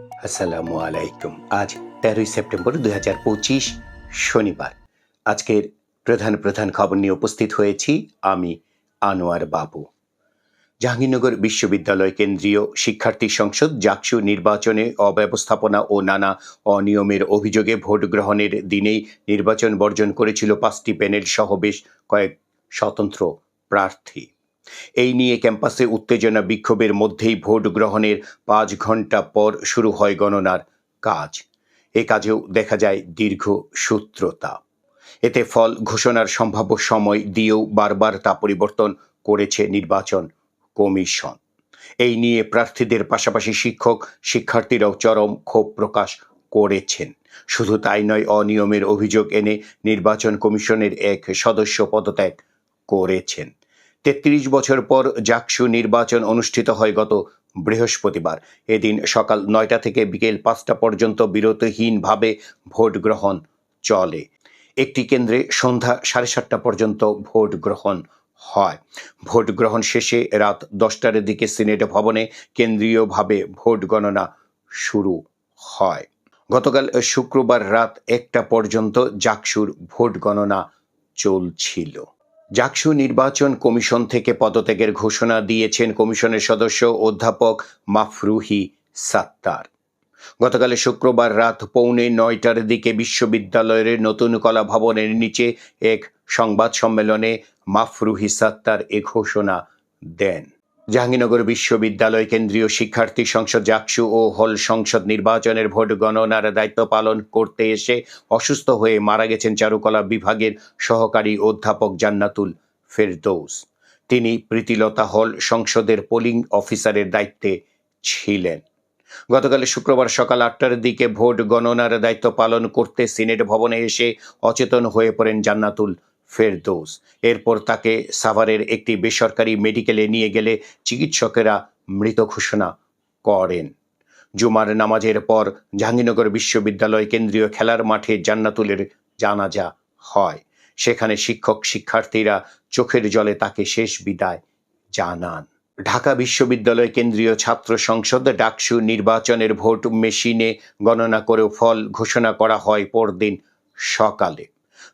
আসসালামু আলাইকুম। আজ তেরোই সেপ্টেম্বর দুই শনিবার। আজকের প্রধান প্রধান খবর নিয়ে উপস্থিত হয়েছি আমি আনোয়ার বাবু। জাহাঙ্গীরনগর বিশ্ববিদ্যালয় কেন্দ্রীয় শিক্ষার্থী সংসদ জাকসু নির্বাচনে অব্যবস্থাপনা ও নানা অনিয়মের অভিযোগে ভোট গ্রহণের দিনেই নির্বাচন বর্জন করেছিল পাঁচটি প্যানেল সহ বেশ কয়েক স্বতন্ত্র প্রার্থী। এই নিয়ে ক্যাম্পাসে উত্তেজনা বিক্ষোভের মধ্যেই ভোট গ্রহণের পাঁচ ঘণ্টা পর শুরু হয় গণনার কাজ। এ কাজেও দেখা যায় দীর্ঘ সূত্রতা। এতে ফল ঘোষণার সম্ভাব্য সময় দিয়েও বারবার তা পরিবর্তন করেছে নির্বাচন কমিশন। এই নিয়ে প্রার্থীদের পাশাপাশি শিক্ষক, শিক্ষার্থীরাও চরম ক্ষোভ প্রকাশ করেছেন। শুধু তাই নয়, অনিয়মের অভিযোগ এনে নির্বাচন কমিশনের এক সদস্য পদত্যাগ করেছেন। তেত্রিশ বছর পর জাকসু নির্বাচন অনুষ্ঠিত হয় গত বৃহস্পতিবার। এদিন সকাল নয়টা থেকে বিকেল পাঁচটা পর্যন্ত বিরতিহীনভাবে ভোট গ্রহণ চলে। একটি কেন্দ্রে সন্ধ্যা সাড়ে সাতটা পর্যন্ত ভোট গ্রহণ হয়। ভোট গ্রহণ শেষে রাত দশটার দিকে সিনেট ভবনে কেন্দ্রীয়ভাবে ভোট গণনা শুরু হয়। গতকাল শুক্রবার রাত একটা পর্যন্ত জাকসুর ভোট গণনা চলছিল। জাকসু নির্বাচন কমিশন থেকে পদত্যাগের ঘোষণা দিয়েছেন কমিশনের সদস্য অধ্যাপক মাফরুহি সাত্তার। গতকাল শুক্রবার রাত পৌনে নয়টার দিকে বিশ্ববিদ্যালয়ের নতুন কলা ভবনের নিচে এক সংবাদ সম্মেলনে মাফরুহি সাত্তার এ ঘোষণা দেন। জাহাঙ্গীরনগর বিশ্ববিদ্যালয় কেন্দ্রীয় শিক্ষার্থী সংসদ জাকসু ও হল সংসদ নির্বাচনের ভোট গণনার দায়িত্ব পালন করতে এসে অসুস্থ হয়ে মারা গেছেন চারুকলা বিভাগের সহকারী অধ্যাপক জান্নাতুল ফেরদৌস। তিনি প্রীতিলতা হল সংসদের পোলিং অফিসারের দায়িত্বে ছিলেন। গতকাল শুক্রবার সকাল আটটার দিকে ভোট গণনার দায়িত্ব পালন করতে সিনেট ভবনে এসে অচেতন হয়ে পড়েন জান্নাতুল ফেরদৌস। এরপর তাকে সাভারের একটি বেসরকারি মেডিকেলে নিয়ে গেলে চিকিৎসকেরা মৃত ঘোষণা করেন। জুমার নামাজের পর জাহাঙ্গীরনগর বিশ্ববিদ্যালয় কেন্দ্রীয় খেলার মাঠে জান্নাতুলের জানাজা হয়। সেখানে শিক্ষক, শিক্ষার্থীরা চোখের জলে তাকে শেষ বিদায় জানান। ঢাকা বিশ্ববিদ্যালয় কেন্দ্রীয় ছাত্র সংসদ ডাকসু নির্বাচনের ভোট মেশিনে গণনা করেও ফল ঘোষণা করা হয় পরদিন সকালে।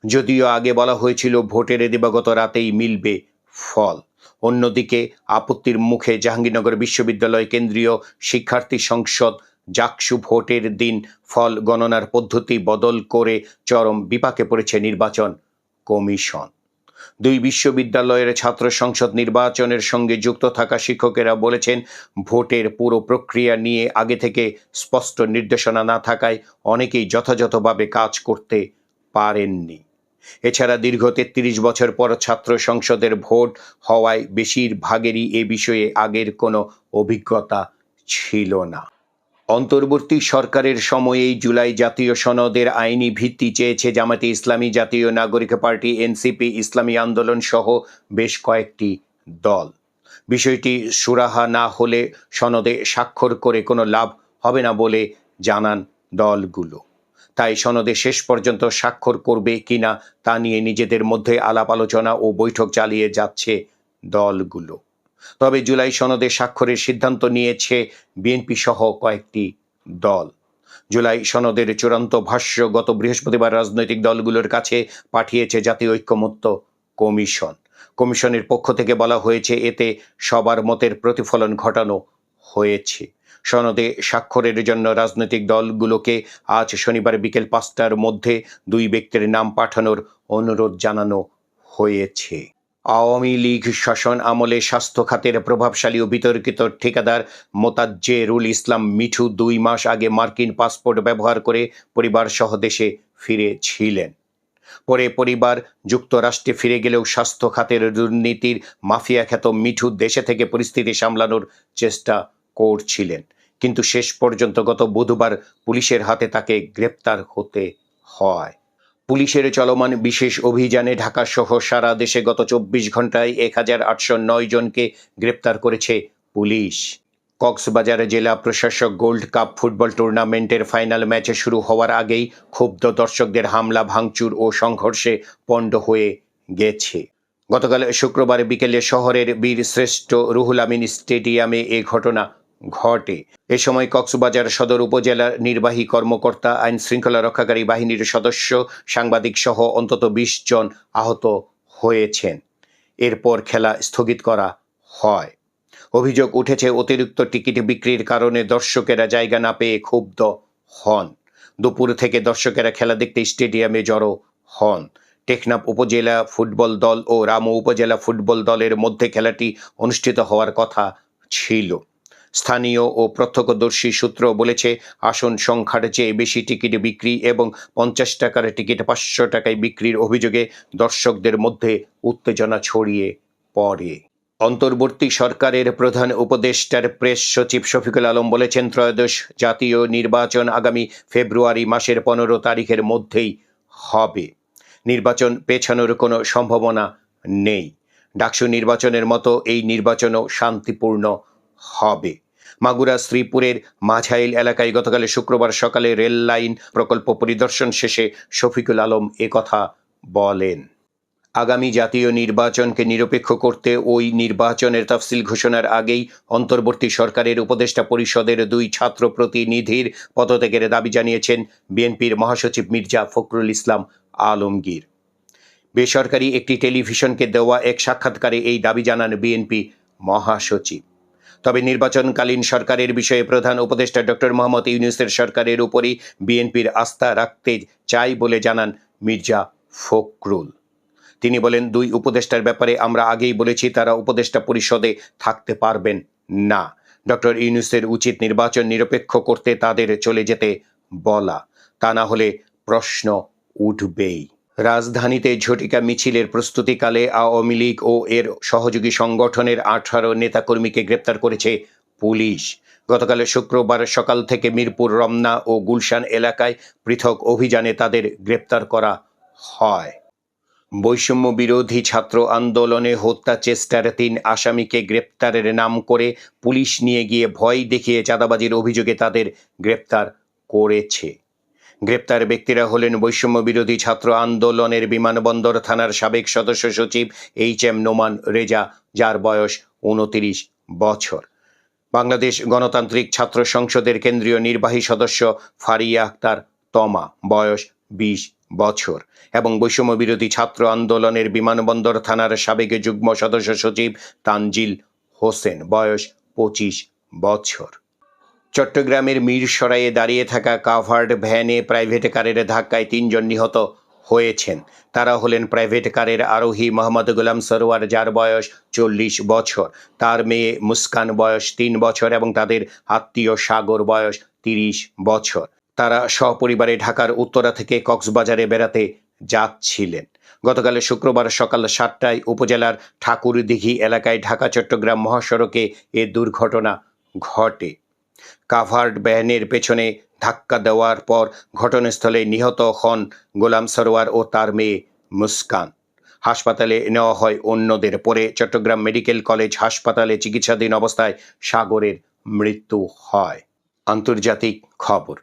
যদিও আগে বলা হয়েছিল ভোটের দিবাগত রাতেই মিলবে ফল। অন্যদিকে আপত্তির মুখে জাহাঙ্গীরনগর বিশ্ববিদ্যালয় কেন্দ্রীয় শিক্ষার্থী সংসদ জাকসু ভোটের দিন ফল গণনার পদ্ধতি বদল করে চরম বিপাকে পড়েছে নির্বাচন কমিশন। দুই বিশ্ববিদ্যালয়ের ছাত্র সংসদ নির্বাচনের সঙ্গে যুক্ত থাকা শিক্ষকেরা বলেছেন, ভোটের পুরো প্রক্রিয়া নিয়ে আগে থেকে স্পষ্ট নির্দেশনা না থাকায় অনেকেই যথাযথভাবে কাজ করতে পারেননি। এছাড়া দীর্ঘ তেত্রিশ বছর পর ছাত্র সংসদের ভোট হওয়ায় বেশিরভাগেরই এ বিষয়ে আগের কোনো অভিজ্ঞতা ছিল না। অন্তর্বর্তী সরকারের সময়েই জুলাই জাতীয় সনদের আইনি ভিত্তি চেয়েছে জামাতে ইসলামী জাতীয় নাগরিক পার্টি, এনসিপি, ইসলামী আন্দোলন সহ বেশ কয়েকটি দল। বিষয়টি সুরাহা না হলে সনদে স্বাক্ষর করে কোনো লাভ হবে না বলে জানান দলগুলো। তাই সনদে শেষ পর্যন্ত স্বাক্ষর করবে কিনা তা নিয়ে নিজেদের মধ্যে আলাপ আলোচনা ও বৈঠক চালিয়ে যাচ্ছে দলগুলো। তবে জুলাই সনদে স্বাক্ষরের সিদ্ধান্ত নিয়েছে বিএনপি সহ কয়েকটি দল। জুলাই সনদের চূড়ান্ত ভাষ্য গত বৃহস্পতিবার রাজনৈতিক দলগুলোর কাছে পাঠিয়েছে জাতীয় ঐক্যমত্য কমিশন। কমিশনের পক্ষ থেকে বলা হয়েছে, এতে সবার মতের প্রতিফলন ঘটানো হয়েছে। সনদে স্বাক্ষরের জন্য রাজনৈতিক দলগুলোকে আজ শনিবার বিকেল পাঁচটার মধ্যে দুই ব্যক্তির নাম পাঠানোর অনুরোধ জানানো হয়েছে। আওয়ামী লীগ শাসন আমলে স্বাস্থ্য খাতের প্রভাবশালী ও বিতর্কিত ঠিকাদার মোতাজ্জেরুল ইসলাম মিঠু দুই মাস আগে মার্কিন পাসপোর্ট ব্যবহার করে পরিবার সহ দেশে ফিরেছিলেন। পরে পরিবার যুক্তরাষ্ট্রে ফিরে গেলেও স্বাস্থ্য খাতের দুর্নীতির মাফিয়া খ্যাত মিঠু দেশে থেকে পরিস্থিতি সামলানোর চেষ্টা করছিলেন কিন্তু শেষ পর্যন্ত গত বুধবার পুলিশের হাতে তাকে গ্রেপ্তার হতে হয়। পুলিশের চলমান বিশেষ অভিযানে ঢাকা সহ সারা দেশে গত চব্বিশ ঘন্টায় এক হাজার আটশো নয় জনকে গ্রেপ্তার করেছে পুলিশ। কক্সবাজার জেলা প্রশাসক গোল্ড কাপ ফুটবল টুর্নামেন্টের ফাইনাল ম্যাচে শুরু হওয়ার আগেই ক্ষুব্ধ দর্শকদের হামলা, ভাঙচুর ও সংঘর্ষে পণ্ড হয়ে গেছে। গতকাল শুক্রবার বিকেলে শহরের বীর শ্রেষ্ঠ রুহুল আমিন স্টেডিয়ামে এ ঘটনা ঘটে। এ সময় কক্সবাজার সদর উপজেলার নির্বাহী কর্মকর্তা আইন শৃঙ্খলা রক্ষাকারী বাহিনীর সদস্য, সাংবাদিক সহ অন্তত বিশ জন আহত হয়েছেন। এরপর খেলা স্থগিত করা হয়। অভিযোগ উঠেছে, অতিরিক্ত টিকিট বিক্রির কারণে দর্শকেরা জায়গা না পেয়ে ক্ষুব্ধ হন। দুপুর থেকে দর্শকেরা খেলা দেখতে স্টেডিয়ামে জড়ো হন। টেকনাফ উপজেলা ফুটবল দল ও রামু উপজেলা ফুটবল দলের মধ্যে খেলাটি অনুষ্ঠিত হওয়ার কথা ছিল। স্থানীয় ও প্রত্যক্ষদর্শী সূত্র বলেছে, আসন সংখ্যার চেয়ে বেশি টিকিট বিক্রি এবং পঞ্চাশ টাকার টিকিট পাঁচশো টাকায় বিক্রির অভিযোগে দর্শকদের মধ্যে উত্তেজনা ছড়িয়ে পড়ে। অন্তর্বর্তী সরকারের প্রধান উপদেষ্টার প্রেস সচিব শফিকুল আলম বলেছেন, ত্রয়োদশ জাতীয় নির্বাচন আগামী ফেব্রুয়ারি মাসের পনেরো তারিখের মধ্যেই হবে। নির্বাচন পেছানোর কোনো সম্ভাবনা নেই। ডাকসু নির্বাচনের মতো এই নির্বাচনও শান্তিপূর্ণ হবে। মাগুরা শ্রীপুরের মাঝাইল এলাকায় গতকাল শুক্রবার সকালে রেল লাইন প্রকল্প পরিদর্শন শেষে শফিকুল আলম একথা বলেন। আগামী জাতীয় নির্বাচনকে নিরপেক্ষ করতে ওই নির্বাচনের তফসিল ঘোষণার আগেই অন্তর্বর্তী সরকারের উপদেষ্টা পরিষদের দুই ছাত্র প্রতিনিধির পদত্যাগের দাবি জানিয়েছেন বিএনপির মহাসচিব মির্জা ফখরুল ইসলাম আলমগীর। বেসরকারি একটি টেলিভিশনকে দেওয়া এক সাক্ষাৎকারে এই দাবি জানান বিএনপি মহাসচিব। তবে নির্বাচনকালীন সরকারের বিষয়ে প্রধান উপদেষ্টা ডক্টর মোহাম্মদ ইউনুসের সরকারের উপরই বিএনপির আস্থা রাখতে চাই বলে জানান মির্জা ফখরুল। তিনি বলেন, দুই উপদেষ্টার ব্যাপারে আমরা আগেই বলেছি, তারা উপদেষ্টা পরিষদে থাকতে পারবেন না। ডক্টর ইউনুসের উচিত নির্বাচন নিরপেক্ষ করতে তাদের চলে যেতে বলা। তা না হলে প্রশ্ন উঠবেই। রাজধানীতে ঝটিকা মিছিলের প্রস্তুতিকালে আওয়ামী লীগ ও এর সহযোগী সংগঠনের আঠারো নেতাকর্মীকে গ্রেপ্তার করেছে পুলিশ। গতকাল শুক্রবার সকাল থেকে মিরপুর, রমনা ও গুলশান এলাকায় পৃথক অভিযানে তাদের গ্রেপ্তার করা হয়। বৈষম্য বিরোধী ছাত্র আন্দোলনে হত্যা চেষ্টার তিন আসামিকে গ্রেপ্তারের নাম করে পুলিশ নিয়ে গিয়ে ভয় দেখিয়ে চাঁদাবাজির অভিযোগে তাদের গ্রেপ্তার করেছে। গ্রেপ্তার ব্যক্তিরা হলেন বৈষম্য বিরোধী ছাত্র আন্দোলনের বিমানবন্দর থানার সাবেক সদস্য সচিব এইচ এম নোমান রেজা, যার বয়স উনতিরিশ বছর। বাংলাদেশ গণতান্ত্রিক ছাত্র সংসদের কেন্দ্রীয় নির্বাহী সদস্য ফারিয়া আক্তার তমা, বয়স বিশ বছর, এবং বৈষম্য বিরোধী ছাত্র আন্দোলনের বিমানবন্দর থানার সাবেক যুগ্ম সদস্য সচিব তানজিল হোসেন, বয়স পঁচিশ বছর। চট্টগ্রামের মিরসরাইয়ে দাঁড়িয়ে থাকা কাভার্ড ভ্যানে প্রাইভেট কারের ধাক্কায় তিনজন নিহত হয়েছেন। তারা হলেন প্রাইভেট কারের আরোহী মোহাম্মদ গোলাম সরোয়ার, যার বয়স চল্লিশ বছর। তার মেয়ে মুস্কান বয়স তিন বছর এবং তাদের আত্মীয় সাগর বয়স তিরিশ বছর। তারা সপরিবারে ঢাকার উত্তরা থেকে কক্সবাজারে বেড়াতে যাচ্ছিলেন। গতকাল শুক্রবার সকাল সাতটায় উপজেলার ঠাকুরদিঘি এলাকায় ঢাকা চট্টগ্রাম মহাসড়কে এ দুর্ঘটনা ঘটে। কাভার্ড ভ্যানের পেছনে ধাক্কা দেওয়ার পর ঘটনাস্থলে নিহত হন গোলাম সরোয়ার ও তার মেয়ে মুস্কান। হাসপাতালে নেওয়া হয় অন্যদের, পরে চট্টগ্রাম মেডিকেল কলেজ হাসপাতালে চিকিৎসাধীন অবস্থায় সাগরের মৃত্যু হয়। আন্তর্জাতিক খবর,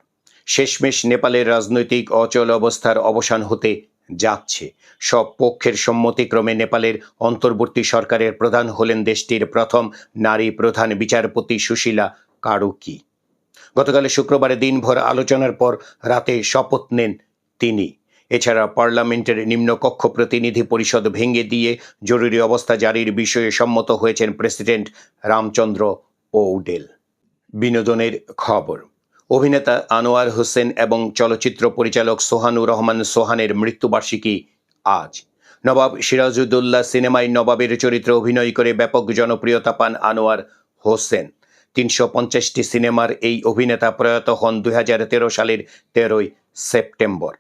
শেষমেশ নেপালের রাজনৈতিক অচল অবস্থার অবসান হতে যাচ্ছে। সব পক্ষের সম্মতিক্রমে নেপালের অন্তর্বর্তী সরকারের প্রধান হলেন দেশটির প্রথম নারী প্রধান বিচারপতি সুশীলা কারুকি গতকাল শুক্রবারে দিনভর আলোচনার পর রাতে শপথ নেন তিনি। এছাড়া পার্লামেন্টের নিম্নকক্ষ প্রতিনিধি পরিষদ ভেঙে দিয়ে জরুরি অবস্থা জারির বিষয়ে সম্মত হয়েছেন প্রেসিডেন্ট রামচন্দ্র পৌডেল। বিনোদনের খবর, অভিনেতা আনোয়ার হোসেন এবং চলচ্চিত্র পরিচালক সোহানুর রহমান সোহানের মৃত্যুবার্ষিকী আজ। নবাব সিরাজউদ্দৌল্লা সিনেমায় নবাবের চরিত্রে অভিনয় করে ব্যাপক জনপ্রিয়তা পান আনোয়ার হোসেন। তিনশো পঞ্চাশটি সিনেমার এই অভিনেতা প্রয়াত হন দু হাজার তেরো সালের তেরোই সেপ্টেম্বর।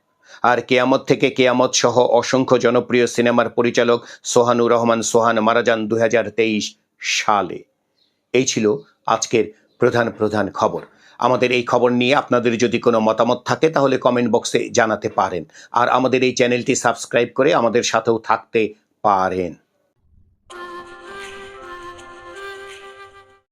আর কেয়ামত থেকে কেয়ামত সহ অসংখ্য জনপ্রিয় সিনেমার পরিচালক সোহানুর রহমান সোহান মারা যান দু হাজার তেইশ সালে। এই ছিল আজকের প্রধান প্রধান খবর। আমাদের এই খবর নিয়ে আপনাদের যদি কোনো মতামত থাকে তাহলে কমেন্ট বক্সে জানাতে পারেন। আর আমাদের এই চ্যানেলটি সাবস্ক্রাইব করে আমাদের সাথেও থাকতে পারেন।